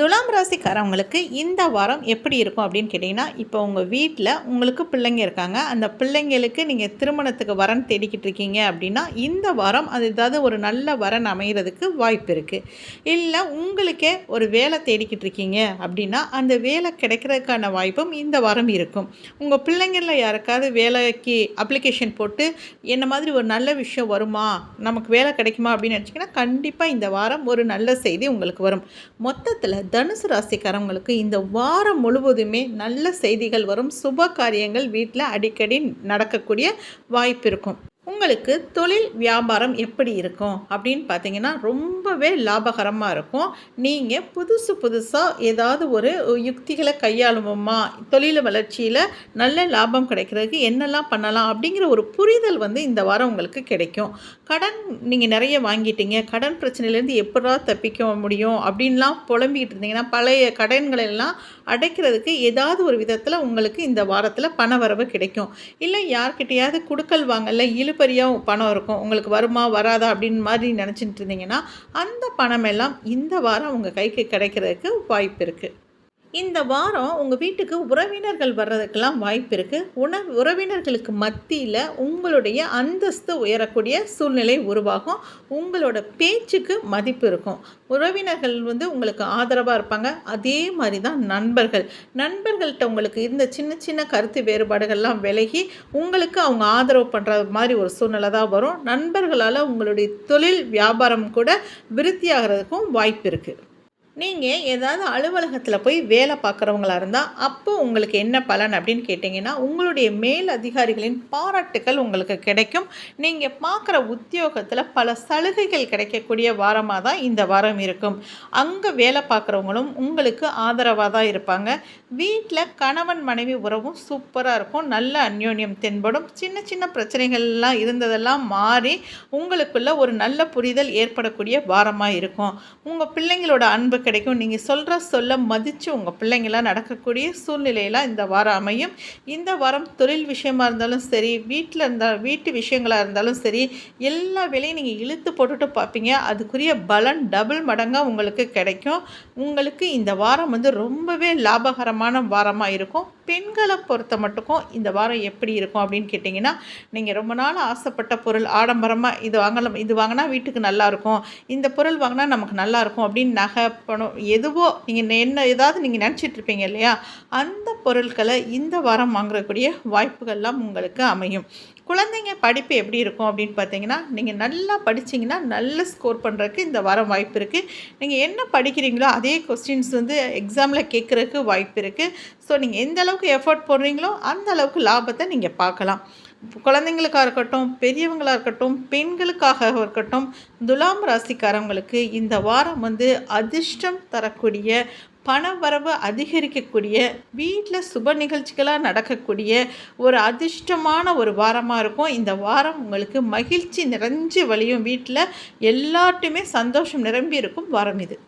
துலாம் ராசிக்காரவங்களுக்கு இந்த வாரம் எப்படி இருக்கும் அப்படின்னு கேட்டிங்கன்னா இப்போ உங்கள் வீட்டில் உங்களுக்கு பிள்ளைங்க இருக்காங்க. அந்த பிள்ளைங்களுக்கு நீங்கள் திருமணத்துக்கு வரன் தேடிக்கிட்டு இருக்கீங்க அப்படின்னா இந்த வாரம் அது ஏதாவது ஒரு நல்ல வரன் அமைகிறதுக்கு வாய்ப்பு இருக்குது இல்லை உங்களுக்கே ஒரு வேலை தேடிக்கிட்டு இருக்கீங்க அப்படின்னா அந்த வேலை கிடைக்கிறதுக்கான வாய்ப்பும் இந்த வாரம் இருக்கும். உங்கள் பிள்ளைங்களில் யாருக்காவது வேலைக்கு அப்ளிகேஷன் போட்டு என்ன மாதிரி ஒரு நல்ல விஷயம் வருமா? நமக்கு வேலை கிடைக்குமா? அப்படின்னு நினச்சிங்கன்னா கண்டிப்பாக இந்த வாரம் ஒரு நல்ல செய்தி உங்களுக்கு வரும். மொத்தத்தில் தனுசு ராசிக்காரவங்களுக்கு இந்த வாரம் முழுவதுமே நல்ல செய்திகள் வரும். சுப காரியங்கள் வீட்டில் அடிக்கடி நடக்கக்கூடிய வாய்ப்பு இருக்கும். உங்களுக்கு தொழில் வியாபாரம் எப்படி இருக்கும் அப்படின்னு பார்த்தீங்கன்னா ரொம்பவே லாபகரமாக இருக்கும். நீங்கள் புதுசு புதுசாக ஏதாவது ஒரு யுக்திகளை கையாளுவோமா? தொழில் வளர்ச்சியில் நல்ல லாபம் கிடைக்கிறதுக்கு என்னெல்லாம் பண்ணலாம் அப்படிங்கிற ஒரு புரிதல் வந்து இந்த வாரம் உங்களுக்கு கிடைக்கும். கடன் நீங்கள் நிறைய வாங்கிட்டீங்க. கடன் பிரச்சனையிலேருந்து எப்படா தப்பிக்க முடியும் அப்படின்லாம் புலம்பிக்கிட்டு இருந்தீங்கன்னா பழைய கடன்களெல்லாம் அடைக்கிறதுக்கு ஏதாவது ஒரு விதத்தில் உங்களுக்கு இந்த வாரத்தில் பண வரவு கிடைக்கும். இல்லை யார்கிட்டையாவது கொடுக்கல் வாங்கல இழுபறியாக பணம் இருக்கும். உங்களுக்கு வருமா வராதா அப்படின்னு மாதிரி நினச்சிட்டு இருந்தீங்கன்னா அந்த பணமெல்லாம் இந்த வாரம் உங்கள் கைக்கு கிடைக்கிறதுக்கு வாய்ப்பு இருக்குது இந்த வாரம் உங்கள் வீட்டுக்கு உறவினர்கள் வர்றதுக்கெல்லாம் வாய்ப்பு இருக்குது உண உறவினர்களுக்கு மத்தியில் உங்களுடைய அந்தஸ்து உயரக்கூடிய சூழ்நிலை உருவாகும். உங்களோட பேச்சுக்கு மதிப்பு இருக்கும். உறவினர்கள் வந்து உங்களுக்கு ஆதரவாக இருப்பாங்க. அதே மாதிரி தான் நண்பர்கள். நண்பர்கள்ட்ட உங்களுக்கு இருந்த சின்ன சின்ன கருத்து வேறுபாடுகள்லாம் விலகி உங்களுக்கு அவங்க ஆதரவு பண்ணுற மாதிரி ஒரு சூழ்நிலை தான் வரும். நண்பர்களால் உங்களுடைய தொழில் வியாபாரம் கூட விருத்தியாகிறதுக்கும் வாய்ப்பு இருக்குது நீங்கள் ஏதாவது அலுவலகத்தில் போய் வேலை பார்க்குறவங்களா இருந்தால் அப்போ உங்களுக்கு என்ன பலன் அப்படின்னு கேட்டிங்கன்னா உங்களுடைய மேல் அதிகாரிகளின் பாராட்டுகள் உங்களுக்கு கிடைக்கும். நீங்கள் பார்க்குற உத்தியோகத்தில் பல சலுகைகள் கிடைக்கக்கூடிய வாரமாக தான் இந்த வாரம் இருக்கும். அங்கே வேலை பார்க்குறவங்களும் உங்களுக்கு ஆதரவாக தான் இருப்பாங்க. வீட்டில் கணவன் மனைவி உறவும் சூப்பராக இருக்கும். நல்ல அந்யோன்யம் தென்படும். சின்ன சின்ன பிரச்சனைகள்லாம் இருந்ததெல்லாம் மாறி உங்களுக்குள்ள ஒரு நல்ல புரிதல் ஏற்படக்கூடிய வாரமாக இருக்கும். உங்கள் பிள்ளைங்களோட அன்பு கிடைக்கும். நீங்கள் சொல்கிற சொல்ல மதித்து உங்கள் பிள்ளைங்களாம் நடக்கக்கூடிய சூழ்நிலையெல்லாம் இந்த வாரம் அமையும். இந்த வாரம் தொழில் விஷயமா இருந்தாலும் சரி வீட்டில் இருந்தால் வீட்டு விஷயங்களாக இருந்தாலும் சரி எல்லா வேலையும் நீங்கள் இழுத்து போட்டுட்டு பார்ப்பீங்க. அதுக்குரிய பலன் டபுள் மடங்காக உங்களுக்கு கிடைக்கும். உங்களுக்கு இந்த வாரம் வந்து ரொம்பவே லாபகரமான வாரமாக இருக்கும். பெண்களை பொறுத்த மட்டுக்கும் இந்த வாரம் எப்படி இருக்கும் அப்படின்னு கேட்டிங்கன்னா நீங்கள் ரொம்ப நாள் ஆசைப்பட்ட பொருள் ஆடம்பரமாக இது வாங்கலாம் இது வாங்கினா வீட்டுக்கு நல்லாயிருக்கும் இந்த பொருள் வாங்கினா நமக்கு நல்லாயிருக்கும் அப்படின்னு நகை பணம் எதுவோ நீங்கள் என்ன ஏதாவது நீங்கள் நினச்சிட்ருப்பீங்க இல்லையா? அந்த பொருட்களை இந்த வாரம் வாங்கக்கூடிய வாய்ப்புகள்லாம் உங்களுக்கு அமையும். குழந்தைங்க படிப்பு எப்படி இருக்கும் அப்படின்னு பார்த்தீங்கன்னா நீங்கள் நல்லா படிச்சிங்கன்னா நல்ல ஸ்கோர் பண்ணுறதுக்கு இந்த வாரம் வாய்ப்பு இருக்குது நீங்கள் என்ன படிக்கிறீங்களோ அதே கொஸ்டின்ஸ் வந்து எக்ஸாமில் கேட்குறதுக்கு வாய்ப்பு இருக்குது ஸோ நீங்கள் எந்த அளவுக்கு எஃபர்ட் போடுறீங்களோ அந்த அளவுக்கு லாபத்தை நீங்கள் பார்க்கலாம். குழந்தைங்களுக்காக இருக்கட்டும் பெரியவங்களாக இருக்கட்டும் பெண்களுக்காக இருக்கட்டும் துலாம் ராசிக்காரவங்களுக்கு இந்த வாரம் வந்து அதிர்ஷ்டம் தரக்கூடிய பணவரவு அதிகரிக்கக்கூடிய வீட்டில் சுப நிகழ்ச்சிகளாக நடக்கக்கூடிய ஒரு அதிர்ஷ்டமான ஒரு வாரமாக இருக்கும். இந்த வாரம் உங்களுக்கு மகிழ்ச்சி நிறைஞ்சு வழியும் வீட்டில் எல்லாட்டுமே சந்தோஷம் நிரம்பி இருக்கும் வாரம் இது.